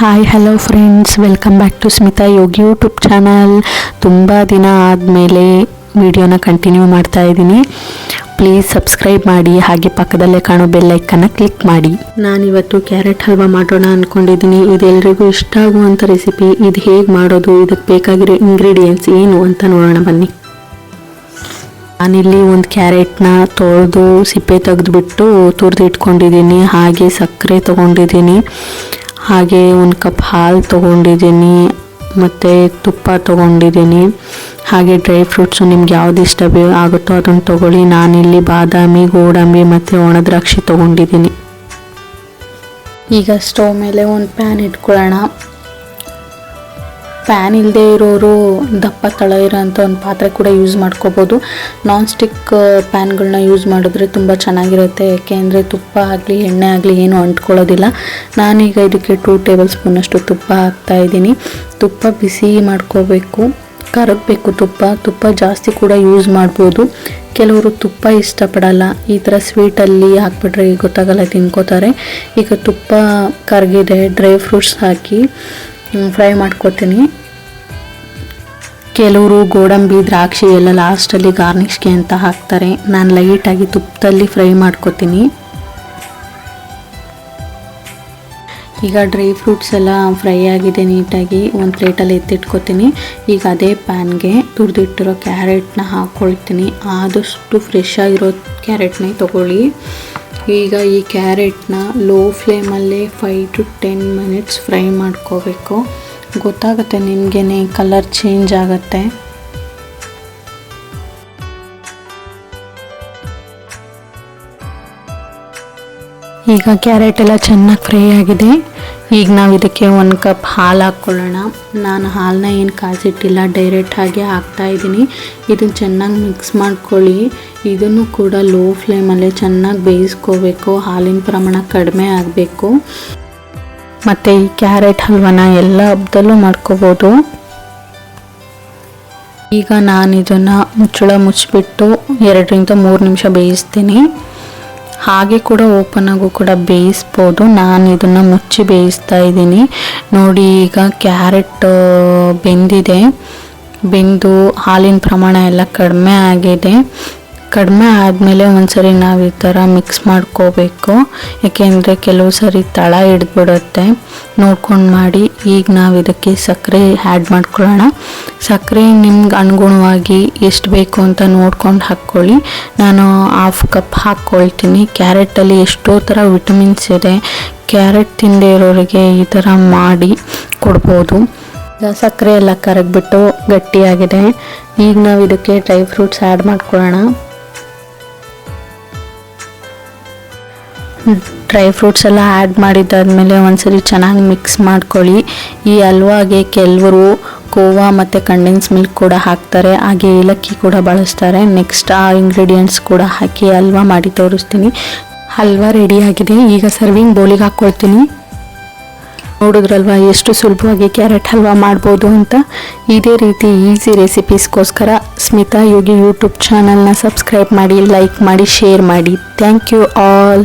Hi hello friends welcome back to Smita Yogi YouTube channel ತುಂಬ ದಿನ ಆದಮೇಲೆ ವಿಡಿಯೋನ ಕಂಟಿನ್ಯೂ ಮಾಡ್ತಾ ಇದ್ದೀನಿ. ಪ್ಲೀಸ್ ಸಬ್ಸ್ಕ್ರೈಬ್ ಮಾಡಿ, ಹಾಗೆ ಪಕ್ಕದಲ್ಲೇ ಕಾಣೋ ಬೆಲ್ಲೈಕನ್ನು ಕ್ಲಿಕ್ ಮಾಡಿ. ನಾನಿವತ್ತು ಕ್ಯಾರೆಟ್ ಹಲ್ವಾ ಮಾಡೋಣ ಅಂದ್ಕೊಂಡಿದ್ದೀನಿ ಇದೆಲ್ಲರಿಗೂ ಇಷ್ಟ ಆಗುವಂಥ ರೆಸಿಪಿ ಇದು ಹೇಗೆ ಮಾಡೋದು ಇದಕ್ಕೆ ಬೇಕಾಗಿರೋ ಇಂಗ್ರೀಡಿಯೆಂಟ್ಸ್ ಏನು ಅಂತ ನೋಡೋಣ ಬನ್ನಿ. ನಾನಿಲ್ಲಿ ಒಂದು ಕ್ಯಾರೆಟ್ನ ತೊಳೆದು ಸಿಪ್ಪೆ ತೆಗೆದುಬಿಟ್ಟು ತುರಿದು ಇಟ್ಕೊಂಡಿದ್ದೀನಿ ಹಾಗೆ ಸಕ್ಕರೆ ತೊಗೊಂಡಿದ್ದೀನಿ. ಹಾಗೆ ಒಂದು ಕಪ್ ಹಾಲು ತೊಗೊಂಡಿದ್ದೀನಿ, ಮತ್ತು ತುಪ್ಪ ತೊಗೊಂಡಿದ್ದೀನಿ. ಹಾಗೆ ಡ್ರೈ ಫ್ರೂಟ್ಸು ನಿಮ್ಗೆ ಯಾವ್ದು ಇಷ್ಟ ಬೇ, ಆಗುತ್ತೋ ಅದನ್ನು ತೊಗೊಳ್ಳಿ. ನಾನಿಲ್ಲಿ ಬಾದಾಮಿ, ಗೋಡಂಬಿ, ಮತ್ತು ಒಣದ್ರಾಕ್ಷಿ ತೊಗೊಂಡಿದ್ದೀನಿ. ಈಗ ಸ್ಟವ್ ಮೇಲೆ ಒಂದು ಪ್ಯಾನ್ ಇಟ್ಕೊಳ್ಳೋಣ. ಪ್ಯಾನ್ ಇಲ್ಲದೆ ಇರೋರು ದಪ್ಪ ತಳ ಇರೋಂಥ ಒಂದು ಪಾತ್ರೆ ಕೂಡ ಯೂಸ್ ಮಾಡ್ಕೋಬೋದು. ನಾನ್ ಸ್ಟಿಕ್ ಪ್ಯಾನ್ಗಳನ್ನ ಯೂಸ್ ಮಾಡಿದ್ರೆ ತುಂಬ ಚೆನ್ನಾಗಿರುತ್ತೆ. ಯಾಕೆಂದರೆ ತುಪ್ಪ ಆಗಲಿ, ಎಣ್ಣೆ ಆಗಲಿ ಏನು ಅಂಟ್ಕೊಳ್ಳೋದಿಲ್ಲ. ನಾನೀಗ ಇದಕ್ಕೆ ಟೂ ಟೇಬಲ್ ಸ್ಪೂನಷ್ಟು ತುಪ್ಪ ಹಾಕ್ತಾ ಇದ್ದೀನಿ. ತುಪ್ಪ ಬಿಸಿ ಮಾಡ್ಕೋಬೇಕು. ಕರಗಬೇಕು ತುಪ್ಪ. ತುಪ್ಪ ಜಾಸ್ತಿ ಕೂಡ ಯೂಸ್ ಮಾಡ್ಬೋದು. ಕೆಲವರು ತುಪ್ಪ ಇಷ್ಟಪಡಲ್ಲ. ಈ ಥರ ಸ್ವೀಟಲ್ಲಿ ಹಾಕ್ಬಿಟ್ರೆ ಗೊತ್ತಾಗಲ್ಲ ತಿನ್ಕೋತಾರೆ. ಈಗ ತುಪ್ಪ ಕರಗಿದೆ ಡ್ರೈ ಫ್ರೂಟ್ಸ್ ಹಾಕಿ. ಫ್ರೈ ಮಾಡ್ಕೋತೀನಿ ಕೆಲವರು ಗೋಡಂಬಿ, ದ್ರಾಕ್ಷಿ ಎಲ್ಲ ಲಾಸ್ಟಲ್ಲಿ ಗಾರ್ನಿಷ್ಗೆ ಅಂತ ಹಾಕ್ತಾರೆ. ನಾನು ಲೈಟಾಗಿ ತುಪ್ಪದಲ್ಲಿ ಫ್ರೈ ಮಾಡ್ಕೋತೀನಿ. ಈಗ ಡ್ರೈ ಫ್ರೂಟ್ಸ್ ಎಲ್ಲ ಫ್ರೈ ಆಗಿದೆ ನೀಟಾಗಿ. ಒಂದು ಪ್ಲೇಟಲ್ಲಿ ಎತ್ತಿಟ್ಕೋತೀನಿ. ಈಗ ಅದೇ ಪ್ಯಾನ್ಗೆ ತುರಿದಿಟ್ಟಿರೋ ಕ್ಯಾರೆಟ್ನ ಹಾಕ್ಕೊಳ್ತೀನಿ ಆದಷ್ಟು ಫ್ರೆಶ್ ಆಗಿರೋ ಕ್ಯಾರೆಟ್ನೇ ತೊಗೊಳ್ಳಿ. ಈಗ ಈ ಕ್ಯಾರೆಟ್ನ ಲೋ ಫ್ಲೇಮಲ್ಲಿ five to ten minutes fry ಮಾಡ್ಕೋಬೇಕು. ಗೊತ್ತಾಗುತ್ತೆ ನಿಮಗೇನೆ ಕಲರ್ ಚೇಂಜ್ ಆಗುತ್ತೆ. ಈಗ ಕ್ಯಾರೆಟ್ ಎಲ್ಲ ಚೆನ್ನಾಗಿ ಫ್ರೈ ಆಗಿದೆ. ಈಗ ನಾವು ಇದಕ್ಕೆ ಒಂದು ಕಪ್ ಹಾಲು ಹಾಕ್ಕೊಳ್ಳೋಣ. ನಾನು ಹಾಲನ್ನ ಏನು ಕಾಸಿಟ್ಟಿಲ್ಲ, ಡೈರೆಕ್ಟ್ ಹಾಗೆ ಹಾಕ್ತಾ ಇದ್ದೀನಿ. ಇದನ್ನು ಚೆನ್ನಾಗಿ ಮಿಕ್ಸ್ ಮಾಡ್ಕೊಳ್ಳಿ. ಇದನ್ನು ಕೂಡ ಲೋ ಫ್ಲೇಮಲ್ಲೇ ಚೆನ್ನಾಗಿ ಬೇಯಿಸ್ಕೋಬೇಕು. ಹಾಲಿನ ಪ್ರಮಾಣ ಕಡಿಮೆ ಆಗಬೇಕು. ಮತ್ತು ಈ ಕ್ಯಾರೆಟ್ ಹಲ್ವನ ಎಲ್ಲ ಹಬ್ಬದಲ್ಲೂ ಮಾಡ್ಕೋಬೋದು. ಈಗ ನಾನು ಇದನ್ನು ಮುಚ್ಚಳ ಮುಚ್ಚಿಬಿಟ್ಟು ಎರಡರಿಂದ ಮೂರು ನಿಮಿಷ ಬೇಯಿಸ್ತೀನಿ. ಹಾಗೆ ಕೂಡ ಓಪನ್ ಆಗು ಕೂಡ ಬೇಯಿಸ್ಬೋದು. ನಾನು ಇದನ್ನು ಮುಚ್ಚಿ ಬೇಯಿಸ್ತಾ ಇದ್ದೀನಿ. ನೋಡಿ, ಈಗ ಕ್ಯಾರೆಟ್ ಬೆಂದಿದೆ. ಬೆಂದು ಹಾಲಿನ ಪ್ರಮಾಣ ಎಲ್ಲ ಕಡಿಮೆ ಆಗಿದೆ. ಕಡಿಮೆ ಆದಮೇಲೆ ಒಂದ್ಸರಿ ನಾವು ಈ ಥರ ಮಿಕ್ಸ್ ಮಾಡ್ಕೋಬೇಕು. ಏಕೆಂದರೆ ಕೆಲವು ಸರಿ ತಳ ಹಿಡ್ದುಬಿಡುತ್ತೆ. ನೋಡ್ಕೊಂಡು ಮಾಡಿ ಈಗ ನಾವು ಇದಕ್ಕೆ ಸಕ್ಕರೆ ಆ್ಯಡ್ ಮಾಡ್ಕೊಳ್ಳೋಣ. ಸಕ್ಕರೆ ನಿಮ್ಗೆ ಅನುಗುಣವಾಗಿ ಎಷ್ಟು ಬೇಕು ಅಂತ ನೋಡ್ಕೊಂಡು ಹಾಕ್ಕೊಳ್ಳಿ. ನಾನು ಹಾಫ್ ಕಪ್ ಹಾಕ್ಕೊಳ್ತೀನಿ. ಕ್ಯಾರೆಟಲ್ಲಿ ಎಷ್ಟೋ ಥರ ವಿಟಮಿನ್ಸ್ ಇದೆ. ಕ್ಯಾರೆಟ್ ತಿಂದೇ ಇರೋರಿಗೆ ಈ ಥರ ಮಾಡಿ ಕೊಡ್ಬೋದು. ಸಕ್ಕರೆ ಎಲ್ಲ ಕರಗಿಬಿಟ್ಟು ಗಟ್ಟಿಯಾಗಿದೆ. ಈಗ ನಾವು ಇದಕ್ಕೆ ಡ್ರೈ ಫ್ರೂಟ್ಸ್ ಆ್ಯಡ್ ಮಾಡ್ಕೊಳ್ಳೋಣ. ಡ್ರೈ ಫ್ರೂಟ್ಸ್ ಎಲ್ಲ ಆ್ಯಡ್ ಮಾಡಿದ್ದಾದಮೇಲೆ ಒಂದ್ಸರಿ ಚೆನ್ನಾಗಿ ಮಿಕ್ಸ್ ಮಾಡ್ಕೊಳ್ಳಿ. ಈ ಹಲ್ವಾಗೆ ಕೆಲವರು ಕೋವಾ ಮತ್ತು ಕಂಡೆನ್ಸ್ ಮಿಲ್ಕ್ ಕೂಡ ಹಾಕ್ತಾರೆ. ಹಾಗೆ ಏಲಕ್ಕಿ ಕೂಡ ಬಳಸ್ತಾರೆ. ನೆಕ್ಸ್ಟ್ ಆ ಇಂಗ್ರೀಡಿಯೆಂಟ್ಸ್ ಕೂಡ ಹಾಕಿ ಹಲ್ವಾ ಮಾಡಿ ತೋರಿಸ್ತೀನಿ. ಹಲ್ವಾ ರೆಡಿಯಾಗಿದೆ ಈಗ ಸರ್ವಿಂಗ್ ಬೌಲಿಗೆ ಹಾಕ್ಕೊಳ್ತೀನಿ. ನೋಡಿದ್ರಲ್ವ ಎಷ್ಟು ಸುಲಭವಾಗಿ ಕ್ಯಾರೆಟ್ ಹಲ್ವಾ ಮಾಡ್ಬೋದು ಅಂತ. ಇದೇ ರೀತಿ ಈಸಿ ರೆಸಿಪೀಸ್ಗೋಸ್ಕರ ಸ್ಮಿತಾ ಯೋಗಿ ಯೂಟ್ಯೂಬ್ ಚಾನಲ್ನ ಸಬ್ಸ್ಕ್ರೈಬ್ ಮಾಡಿ ಲೈಕ್ ಮಾಡಿ ಶೇರ್ ಮಾಡಿ. Thank you all